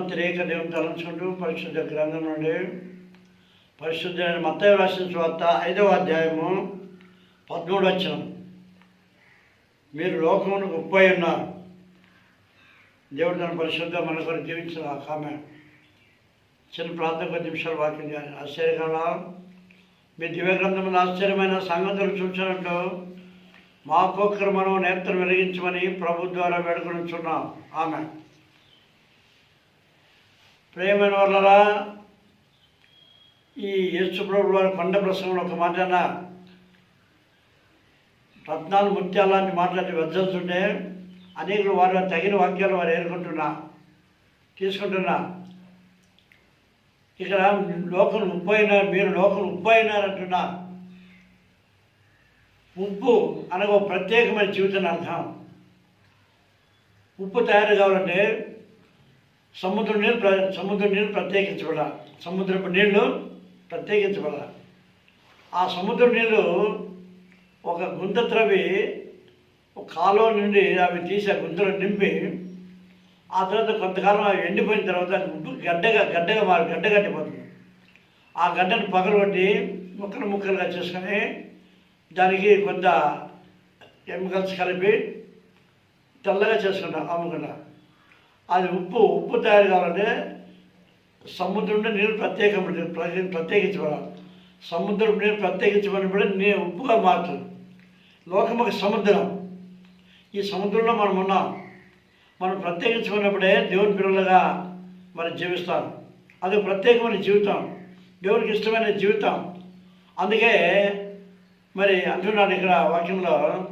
తండ్రి దేవుని తలంచుకుంటూ పరిశుద్ధ గ్రంథం నుండి పరిశుద్ధమైన మత్తయ్య రాసిన స్వార్త ఐదవ అధ్యాయము పద్మూడు వచ్చిన మీరు లోకమును గొప్పై ఉన్నారు. దేవుడు తన పరిశుద్ధ మన కొరకు జీవించిన ఆ కామె చిన్న ప్రాంతం కొద్ది నిమిషాలు వాక్యం చేయాలి ఆశ్చర్యకాల మీ దివ్య ఆశ్చర్యమైన సంగతులు చూసినట్టు మాకొక్కరు మనం నేత్రం వెలిగించమని ప్రభు ద్వారా వేడుకొనిచున్నాం. ఆమె ప్రేమైన వాళ్ళరా ఈ యేసు ప్రభు వారి కొండ ప్రసంగంలో ఒక మాట రత్నాలు ముత్యాలు లాంటి మాట్లాడి వెద్దలుతుంటే అనేకులు వారు తగిన వాక్యాలు వారు ఏర్కొంటున్నా తీసుకుంటున్నా. ఇక్కడ లోకం ఉప్పు అయినారు మీరు లోకం ఉప్పైనారంటున్నా. అయినారంటున్నా ఉప్పు అనగా ప్రత్యేకమైన జీవితం అర్థం. ఉప్పు తయారు కావాలంటే సముద్రం నీళ్ళు ప్ర సముద్రం నీళ్ళు ప్రత్యేకించబడ సముద్రపు నీళ్ళు ప్రత్యేకించబడ ఆ సముద్రం నీళ్ళు ఒక గుంత త్రవి ఒక కాలువ నుండి అవి తీసి ఆ గుంతలో నింపి ఆ తర్వాత కొంతకాలం అవి ఎండిపోయిన తర్వాత గడ్డగా గడ్డగా మారి గడ్డ కట్టిపోతుంది. ఆ గడ్డను పగలబట్టి ముక్కలు ముక్కలుగా చేసుకొని దానికి కొంత కెమికల్స్ కలిపి తెల్లగా చేసుకుంటాం అమ్ముకుంటా. అది ఉప్పు ఉప్పు తయారు కావాలంటే సముద్రం నుండి నీరు ప్రత్యేకమైన ప్రత్యేకించబడాలి. సముద్రం నీరు ప్రత్యేకించబడినప్పుడు నేను ఉప్పుగా మారుతుంది. లోకం ఒక సముద్రం. ఈ సముద్రంలో మనం ఉన్నాం. మనం ప్రత్యేకించుకున్నప్పుడే దేవుని పిల్లలుగా మనం జీవిస్తాం. అది ప్రత్యేకమైన జీవితం. దేవునికి ఇష్టమైన జీవితం. అందుకే మరి అంటున్నాడు ఇక్కడ వాక్యంలో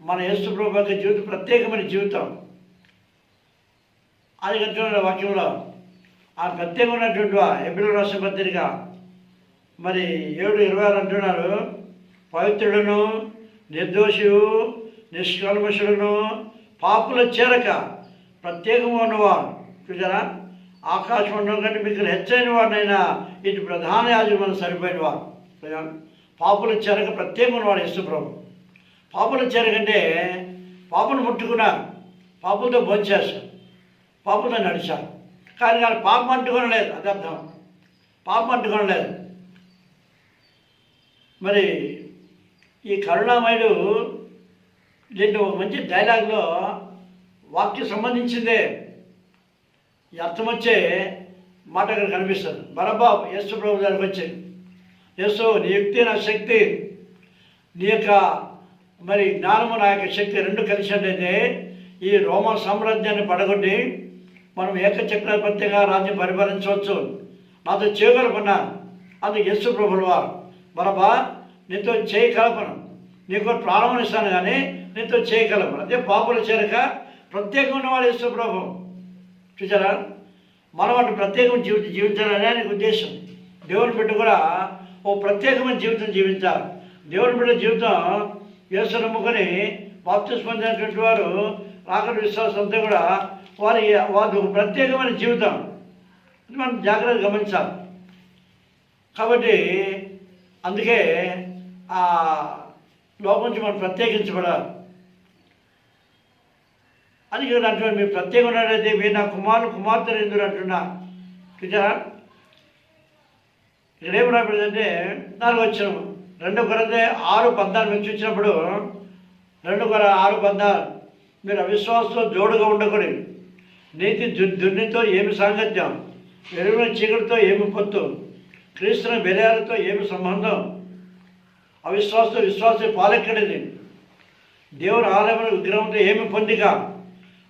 మన యేసు ప్రభు యొక్క జీవితం ప్రత్యేకమైన జీవితం. అది అంటున్నాడు వాక్యంలో. ఆ ప్రత్యేకమైనటువంటి ఎబ్రిల్ రాష్ట్ర పత్రిక. మరి ఏడు ఇరవై ఆరు అంటున్నారు. పవిత్రుడును నిర్దోషియు నిష్కల్మషుడును పాపుల చేరక ప్రత్యేకము ఉన్నవాడు. చూసారా ఆకాశం ఉండడం కంటే మీకు హెచ్చైన వాడినైనా ఇటు ప్రధాన యాజకుడు మనం సరిపోయిన వాడు. పాపుల చేరక ప్రత్యేకమైన వాడు ఇష్టప్రభు పాపుల చేరకంటే పాపను ముట్టుకున్నారు. పాపులతో చేస్తారు పాపంతో నడిచాను కానీ కానీ పాపం అంటుకొనలేదు అది అర్థం. పాపం అంటుకొనలేదు. మరి ఈ కరుణామయుడు దీంట్లో ఒక మంచి డైలాగ్లో వాక్యం సంబంధించిందే. ఈ అర్థం వచ్చే మాట అక్కడ కనిపిస్తుంది. బరబాబు యేసు ప్రభు దానికి వచ్చింది యేసు నీ యుక్తి నా శక్తి నీ యొక్క మరి జ్ఞానము నా యొక్క శక్తి రెండు కలిసినట్టయితే ఈ రోమ సామ్రాజ్యాన్ని పడగొట్టి మనం ఏకచక్రాధిపత్యంగా రాజ్యం పరిపాలించవచ్చు. నాతో చేయగలపన్నా అది యస్సు ప్రభులు వారు బరబా నీతో చేయగలపను నీకు ప్రారంభం ఇస్తాను కానీ నీతో చేయగలపను అదే పాపుల చేరక ప్రత్యేకంగా ఉన్నవాడు యస్సు ప్రభు. చూసారా మనం అటు ప్రత్యేకమైన జీవితం జీవించాలనే ఆయనకు ఉద్దేశం. దేవుని బిడ్డ కూడా ఓ ప్రత్యేకమైన జీవితం జీవించాలి. దేవుని బిడ్డ జీవితం యేసు నమ్ముకొని బాప్తి పొందినటువంటి వారు రాకటి విశ్వాసంతో కూడా వారి వారికి ఒక ప్రత్యేకమైన జీవితం. మనం జాగ్రత్తగా గమనించాలి. కాబట్టి అందుకే ఆ లోపం నుంచి మనం ప్రత్యేకించబడాలి. అని అంటున్నాను మీరు ప్రత్యేకం ఉన్నట్లయితే మీరు నా కుమారులు కుమార్తెలు ఎందుకు అంటున్నా. చూసారా ఇక్కడ ఏం రాబడిందంటే నాలుగు వచ్చిన రెండు కొరతే ఆరు పద్నాలుగు నుంచి వచ్చినప్పుడు రెండు కొర ఆరు పద్నాలుగు మీరు అవిశ్వాసంతో జోడుగా ఉండకూడదు. నీతి దు- దుర్నితో ఏమి సాంగత్యం? ఎరువుల చీకటితో ఏమి పొత్తు? క్రీస్తుని బెలయాలతో ఏమి సంబంధం? అవిశ్వాస విశ్వాస పాలెక్కడిది. దేవుని ఆలయమైన విగ్రహంతో ఏమి పొందిక?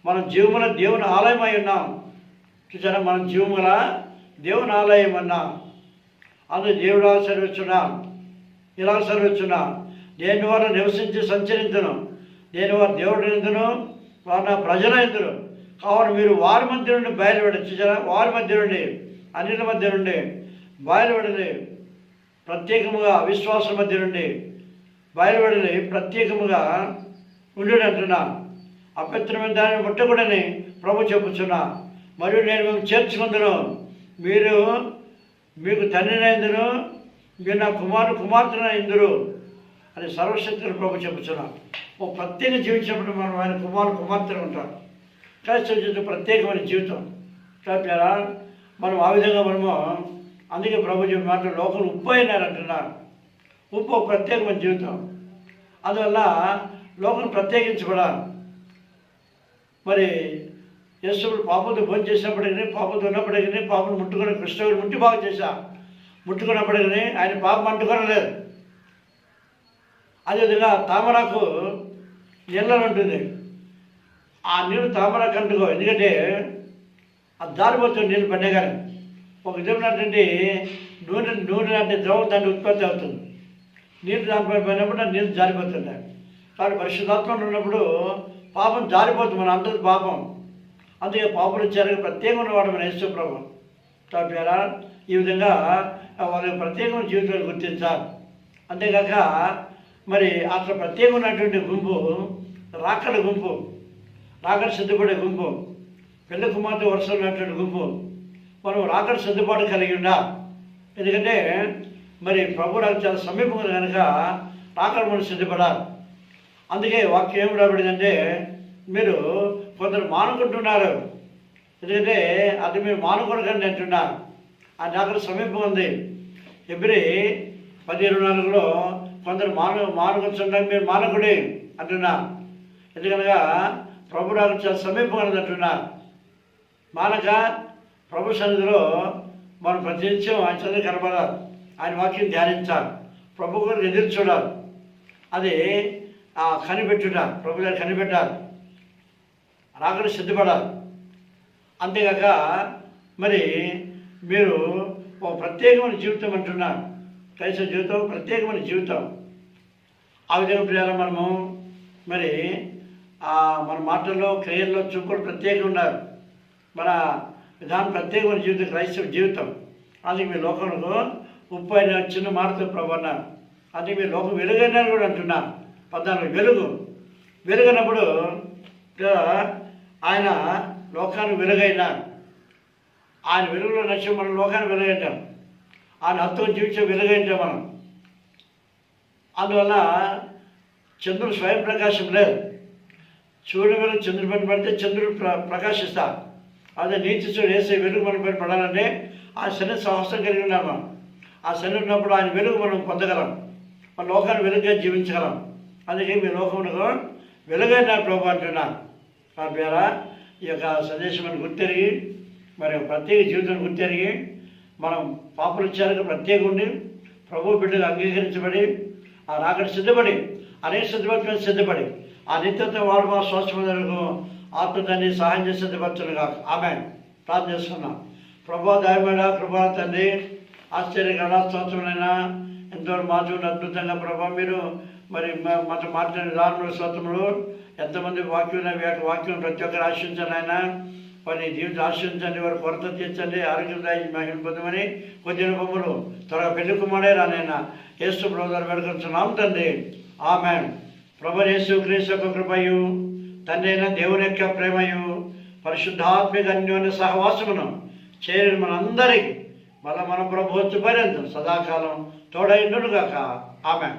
మనం జీవముల దేవుని ఆలయం అయి ఉన్నాం. చూసారా మనం జీవముల దేవుని ఆలయం అన్నాం. అందుకు దేవుడు ఆశీర్వచ్చున్నా ఇలా ఆశీర్వచ్చున్నా దేని వారు నివసించి సంచరించను దేని వారు దేవుడు ఎందును వారు నా ప్రజల ఎందును కావున మీరు వారి మధ్య నుండి బయలుపెడచ్చు వారి మధ్య నుండి అన్నిటి మధ్య నుండి బయలుపడింది ప్రత్యేకముగా విశ్వాసం మధ్య నుండి బయలుపడింది ప్రత్యేకముగా ఉండు అంటున్నా. అభ్యంతరమైన దానిని ముట్టకూడని ప్రభు చెప్పుచున్నా. మరియు నేను మేము చేర్చుకుందును. మీరు మీకు తండ్రినైందును మీరు నా కుమారు కుమార్తెనైందురు అని సర్వశక్తులు ప్రభు చెప్పుచున్నా. ఓ ప్రత్యేక జీవించినప్పుడు మనం ఆయన కుమారు కుమార్తెలు ఉంటారు క్రైస్తవ ప్రత్యేకమైన జీవితం. చెప్పారా మనం ఆ విధంగా మనము అందుకే ప్రభు చెప్పిన మాట లోకలు ఉప్పు అయినారంటున్నారు ఉప్పు ఒక ప్రత్యేకమైన జీవితం. అందువల్ల లోకం ప్రత్యేకించబడాలి. మరి యేసుడు పాపంతో భోజనం చేసినప్పటికీ పాపంతో ఉన్నప్పటికీ పాపను ముట్టుకొని కృష్ణుడు ముట్టి బాగా చేశా ముట్టుకున్నప్పటికీ ఆయన పాపం అంటుకోనలేదు అదేవిధంగా తామరాకు నీళ్ళని ఉంటుంది ఆ నీళ్ళు తామర కంటుకో. ఎందుకంటే అది జారిపోతుంది నీళ్ళు పడ్డే కానీ ఒక విధమైనటువంటి నూనె నూనె అంటే ద్రవం దాన్ని ఉత్పత్తి అవుతుంది. నీళ్ళు దానిపై పోయినప్పుడు నీళ్ళు జారిపోతున్నాయి కాబట్టి పరిశుద్ధాత్మలు ఉన్నప్పుడు పాపం జారిపోతుంది మన అందరి పాపం. అందుకే పాపలు వచ్చారు ప్రత్యేకంగా ఉన్నవాడు మన యేసు ప్రభు. తాపారా ఈ విధంగా వాళ్ళకి ప్రత్యేకమైన జీవితాలు గుర్తించాలి. అంతేకాక మరి అట్లా ప్రత్యేకమైనటువంటి గుంపు రాకడ గుంపు. రాకడ సిద్ధపడే గుంపు పెళ్ళి కుమార్తె వరుస ఉన్నటువంటి గుంపు మనం రాకడ సిద్ధపాటు కలిగి ఉండా. ఎందుకంటే మరి ప్రభు నాకు చాలా సమీపంగా కనుక రాకడ మనం సిద్ధపడాలి అందుకే వాక్యం ఏం రాబడిందంటే మీరు కొందరు మానుకుంటున్నారు. ఎందుకంటే అది మీరు మానుకోడకండి అంటున్నారు. ఆ నాకు సమీపం ఉంది. ఎబ్రి పదిహేను నాలుగులో కొందరు మాను మానుకుంటున్నారు మీరు మానకుడి అంటున్నా ఎందుకనగా ప్రభు నాకు చాలా సమీపం మానక ప్రభు సన్నిధిలో మనం ప్రతినిత్యం ఆయన చదివి కనబడాలి ఆయన వాక్యం ధ్యానించాలి. ప్రభు గారు ఎదురు చూడాలి. అది కనిపెట్టుట ప్రభు గారు కనిపెట్టాలి. రాకుండా సిద్ధపడాలి. అంతేకాక మరి మీరు ఒక ప్రత్యేకమైన జీవితం అంటున్నారు. క్రైస్తవ జీవితం ప్రత్యేకమైన జీవితం. ఆ విధంగా ప్రియాల మనము మరి మన మాటల్లో క్రియల్లో చూపులు ప్రత్యేకంగా ఉన్నారు. మన విధానం ప్రత్యేకమైన జీవితం క్రైస్తవ జీవితం. అది మీ లోకంలో ఉప్పు అయిన చిన్న మాటతో ప్రభు అన్నారు. అది మీ లోకం వెలుగైనా కూడా అంటున్నా. పద్నాలుగు వెలుగు. వెలుగైనప్పుడు ఆయన లోకానికి వెలుగైనా ఆయన వెలుగులో నచ్చిన మనం లోకాన్ని వెలుగైంటాం ఆయన హత్తుకు జీవించే వెలుగైంటాం మనం. అందువల్ల చంద్రుడు స్వయం ప్రకాశం లేదు. సూర్యుడు చంద్రుడి పైన పడితే చంద్రుడు ప్ర ప్రకాశిస్తా అదే నీతి చూడు వేసే వెలుగు మన పైన పడాలంటే ఆ శని సాహసం కలిగి ఉన్నాము మనం. ఆ శని ఉన్నప్పుడు ఆయన వెలుగు మనం పొందగలం. మన లోకాన్ని వెలుగుగా జీవించగలం. అందుకే మీ లోకమునకు వెలుగైన ప్రభు అంటున్నాను కాబట్టి ద్వారా ఈ యొక్క సందేశం గుర్తెరిగి మరి ప్రత్యేక జీవితం గుర్తెరిగి మనం పాపలుచ్చారుగా ప్రత్యేక ఉండి ప్రభు బిడ్డలు అంగీకరించబడి ఆ రాకడ సిద్ధపడి అనేక సిద్ధపడి సిద్ధపడి ఆ నిత్యత్వ వాడు మా స్వచ్ఛమకు ఆత్మదాన్ని సహాయం చేసి కాక. ఆమె ప్రార్థన చేసుకున్నాం ప్రభా దయమైన కృపా తండ్రి ఆశ్చర్యకర స్వచ్ఛమైన ఎంతో మాతో అద్భుతంగా ప్రభా మీరు మరి మత మాట్లాడిన రానున్న స్తోత్రములు ఎంతమంది వాక్యం వాక్యం ప్రతి ఒక్కరు ఆశించండి ఆయన వారి జీవితం ఆశించండి వారి కొరత తీర్చండి ఆరోగ్యం దాయి పొందమని కొద్ది బొమ్మలు త్వరగా పెళ్ళి కుమారే రానైనా ఏసు బ్రదర్ వెనుకొచ్చున్నాం తండ్రి. ఆమె ప్రభు యేసు క్రీస్తు యొక్క కృపయు తండ్రైన దేవుని యొక్క ప్రేమయు పరిశుద్ధాత్మిక అన్యోన్య సహవాసమును చేరిన మనందరికీ మళ్ళా మన ప్రభు పర్యంతం సదాకాలం తోడైండుగాక ఆమె